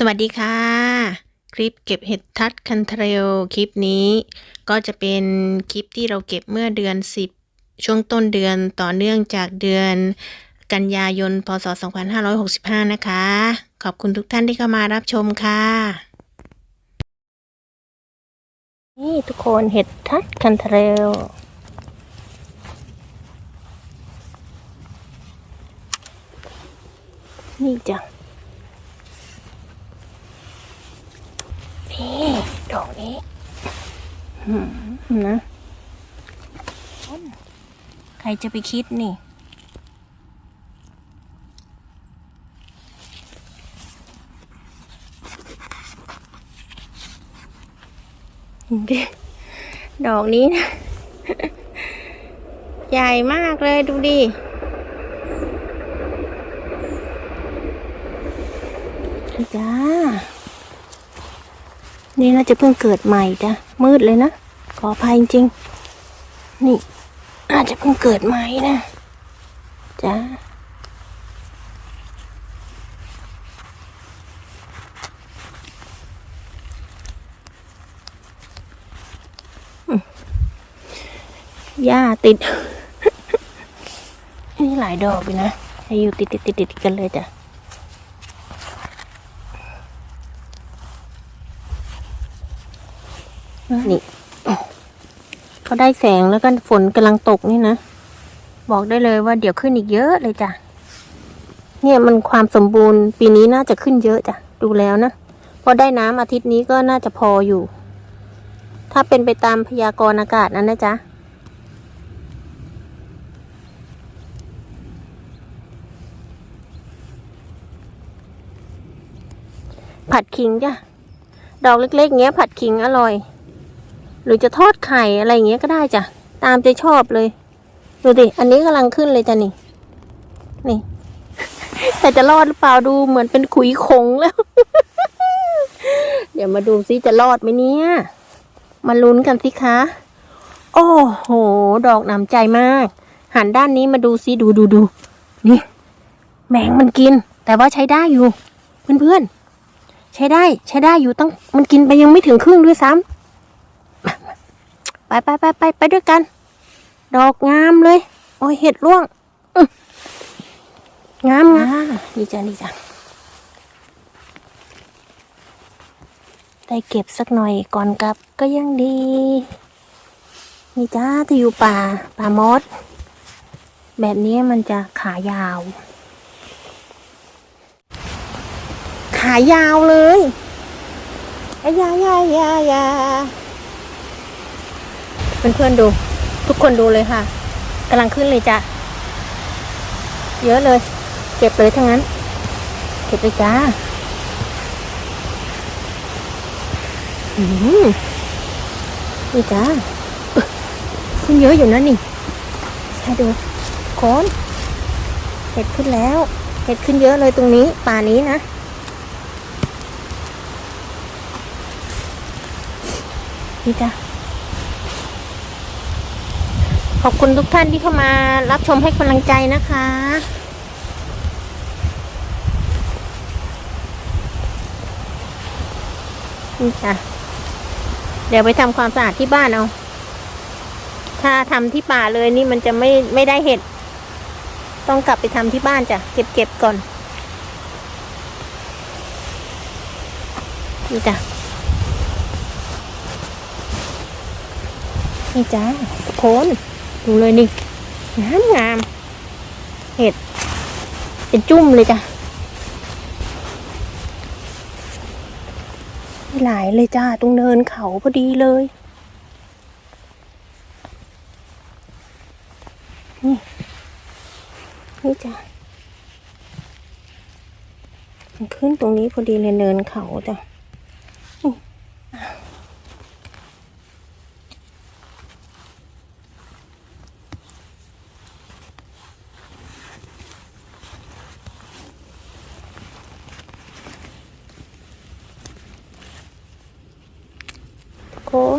สวัสดีค่ะ คลิปเก็บเห็ดทัดคันเทรลคลิปนี้ ก็จะเป็นคลิปที่เราเก็บเมื่อเดือน 10 ช่วงต้นเดือนต่อเนื่องจากเดือนกันยายน พศ 2565 นะคะ ขอบคุณทุกท่านที่เข้ามารับชมค่ะ นี่ทุกคนเห็ดทัดคันเทรลนี่จ้ะ นี่ดอกนี้หืม นะ ใครจะไปคิดนี่ดิดอกนี้นะ ใหญ่มากเลยดูดิจ้า นี่น่าจะเพิ่งเกิดใหม่จ้ะ มืดเลยนะ ขออภัยจริง นี่อาจจะเพิ่งเกิดใหมนะจ้าหญ้าติด นี่หลายดอกอยู่นะให้อยู่ติดติดติดติดๆกันเลยจ้ะ นี่เขาได้แสงแล้วก็ฝนกำลังตกนี่นะ บอกได้เลยว่าเดี๋ยวขึ้นอีกเยอะเลยจ้ะ เนี่ยมันความสมบูรณ์ ปีนี้น่าจะขึ้นเยอะจ้ะ ดูแล้วนะ พอได้น้ำอาทิตย์นี้ก็น่าจะพออยู่ ถ้าเป็นไปตามพยากรณ์อากาศนั้นนะจ๊ะผัดขิงจ้ะ ดอกเล็กๆเงี้ยผัดขิงอร่อย หรือจะทอดไข่อะไรอย่างเงี้ยก็ได้จ้ะ ตามใจชอบเลย ดูดิ อันนี้กำลังขึ้นเลยจ้ะนี่ นี่ แต่จะรอดหรือเปล่าดูเหมือนเป็นขุยขงแล้ว เดี๋ยวมาดูซิจะรอดไหมเนี่ย มาลุ้นกันสิคะ โอ้โห ดอกหนำใจมาก หันด้านนี้มาดูซิดูดูดู นี่ แมงมันกิน แต่ว่าใช้ได้อยู่ เพื่อนๆ ใช้ได้ ใช้ได้อยู่ตั้ง มันกินไปยังไม่ถึงครึ่งด้วยซ้ำ ไปไปไปไปไปด้วยกัน ดอกงามเลย โอ้ยเห็ดร่วงอื้องามงามดีจ้ะดีจ้ะได้เก็บสักหน่อยก่อนกลับก็ยังดี นี่จ้าที่อยู่ป่าป่ามด แบบนี้มันจะขายาว ขายาวเลยอายายายายา เพื่อนๆดู ทุกคนดูเลยค่ะกำลังขึ้นเลยจ้ะ เยอะเลย เก็บเลยทั้งนั้น เก็บเลยจ้าอืมนี่จ้าขึ้นเยอะอยู่นะนี่ใช่ดูโคนเห็ดขึ้นแล้ว เห็ดขึ้นเยอะเลยตรงนี้ ป่านี้นะนี่จ้า ขอบคุณทุกท่านที่เข้ามารับชมให้กำลังใจนะคะ นี่จ้ะเดี๋ยวไปทำความสะอาดที่บ้านเอา ถ้าทำที่ป่าเลยนี่มันจะไม่ไม่ได้เห็ด ต้องกลับไปทำที่บ้านจ้ะ เก็บเก็บก่อน นี่จ้ะนี่จ้าโคน ดูเลยนี่งามงามเห็ดเป็นจุ่มเลยจ้ะหลายเลยจ้าตรงเนินเขาพอดีเลย นี่ นี่จ้ะมันขึ้นตรงนี้พอดีเลยเนินเขาจ้ะ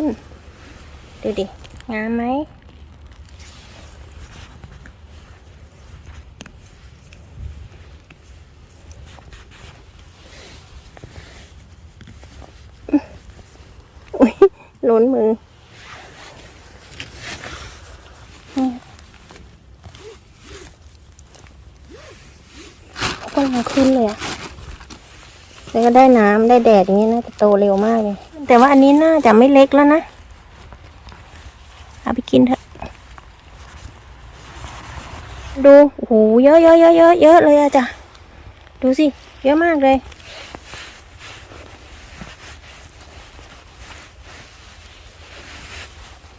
น ดูดิ งามไหม อุ้ยล้นมือก็มังขึ้นเลยอะแล้วก็ได้น้ำได้แดดอย่างเงี้ยนะจะโตเร็วมากเลย แต่ว่าอันนี้น่าจะไม่เล็กแล้วนะเอาไปกินเถอะดูโอ้โหเยอะเยอะเยอะเยอะเยอะเลยอะจ้ะดูสิ เยอะมากเลย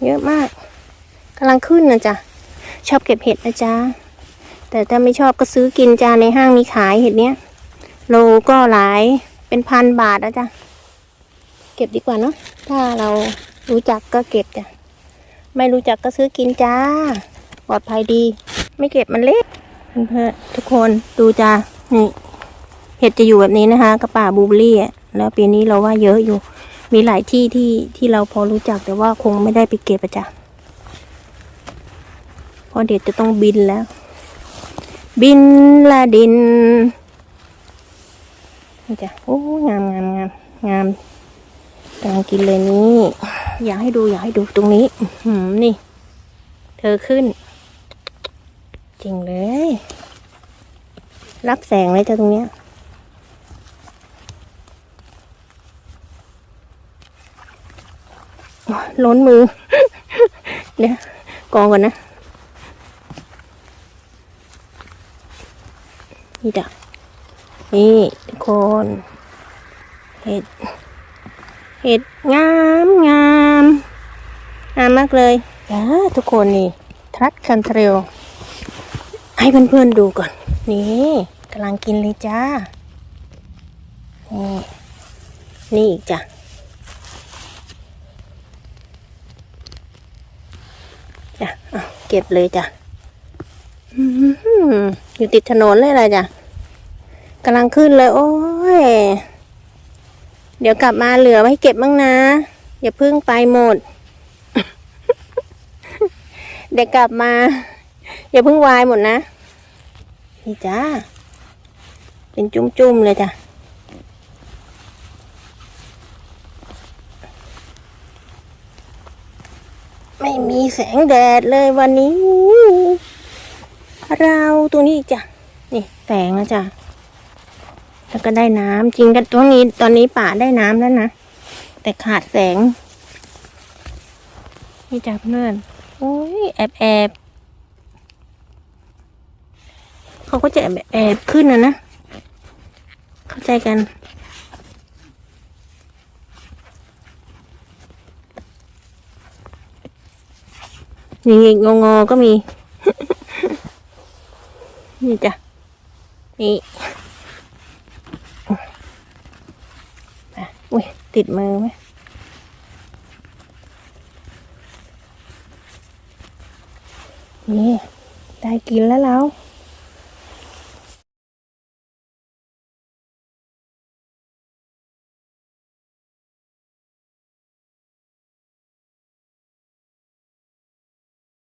เยอะมากกำลังขึ้นนะจ๊ะชอบเก็บเห็ดนะจ๊ะแต่ถ้าไม่ชอบก็ซื้อกินจ้าในห้างมีขายเห็ดเนี้ยโลก็หลายเป็นพันบาทนะจ๊ะ ก็บดีกว่าเนาะถ้าเรารู้จักก็เก็บจ้ะไม่รู้จักก็ซื้อกินจ้า ปลอดภัยดี ไม่เก็บมันเล็กเพื่อนทุกคนดูจ้านี่เห็ดจะอยู่แบบนี้นะคะกระป่าบูเบอรี่อะแล้วปีนี้เราว่าเยอะอยู่ มีหลายที่ที่ที่เราพอรู้จักแต่ว่าคงไม่ได้ไปเก็บจ้ะเพราะเดี๋ยวจะต้องบินแล้ว บินละดินนี่จ้ะโอ้งามงามงามงาม กำลังกินเลยนี่ อยากให้ดูอยากให้ดูตรงนี้หืมนี่ เธอขึ้น จริงเลย รับแสงเลยจ้ะตรงเนี้ยล้นมือ เดี๋ยวกองก่อนนะ นี่จ้ะนี่ทุกคนเห็ด เห็ดงามงามงามมากเลยจ้าทุกคนนี่ทรัดคันเทรลให้เพื่อนๆดูก่อน นี่กำลังกินเลยจ้า นี่นี่อีกจ้ะจ้ะเอาเก็บเลยจ้ะอยู่ติดถนนเลยล่ะจ้ะกำลังขึ้นเลย โอ้ย เดี๋ยวกลับมาเหลือไว้เก็บบ้างนะ อย่าพิ่งไปหมด เดี๋ยวกลับมา อย่าพิ่งวายหมดนะ นี่จ้า เป็นจุ้มๆเลยจ้ะไม่มีแสงแดดเลยวันนี้ เราตรงนี้จ้ะ นี่แสงนะจ้ะ แล้วก็ได้น้ำจริงกันตรงนี้ตอนนี้ป่าได้น้ำแล้วนะ แต่ขาดแสง นี่จ้ะเพื่อนโอ้ยแอบแอบเขาก็จะแอบแอบขึ้นนะนะ เข้าใจกันนี่งงอๆก็มี นี่จ้ะ นี่อะอุ้ย ติดมือไหมนี่ได้กินแล้วเรา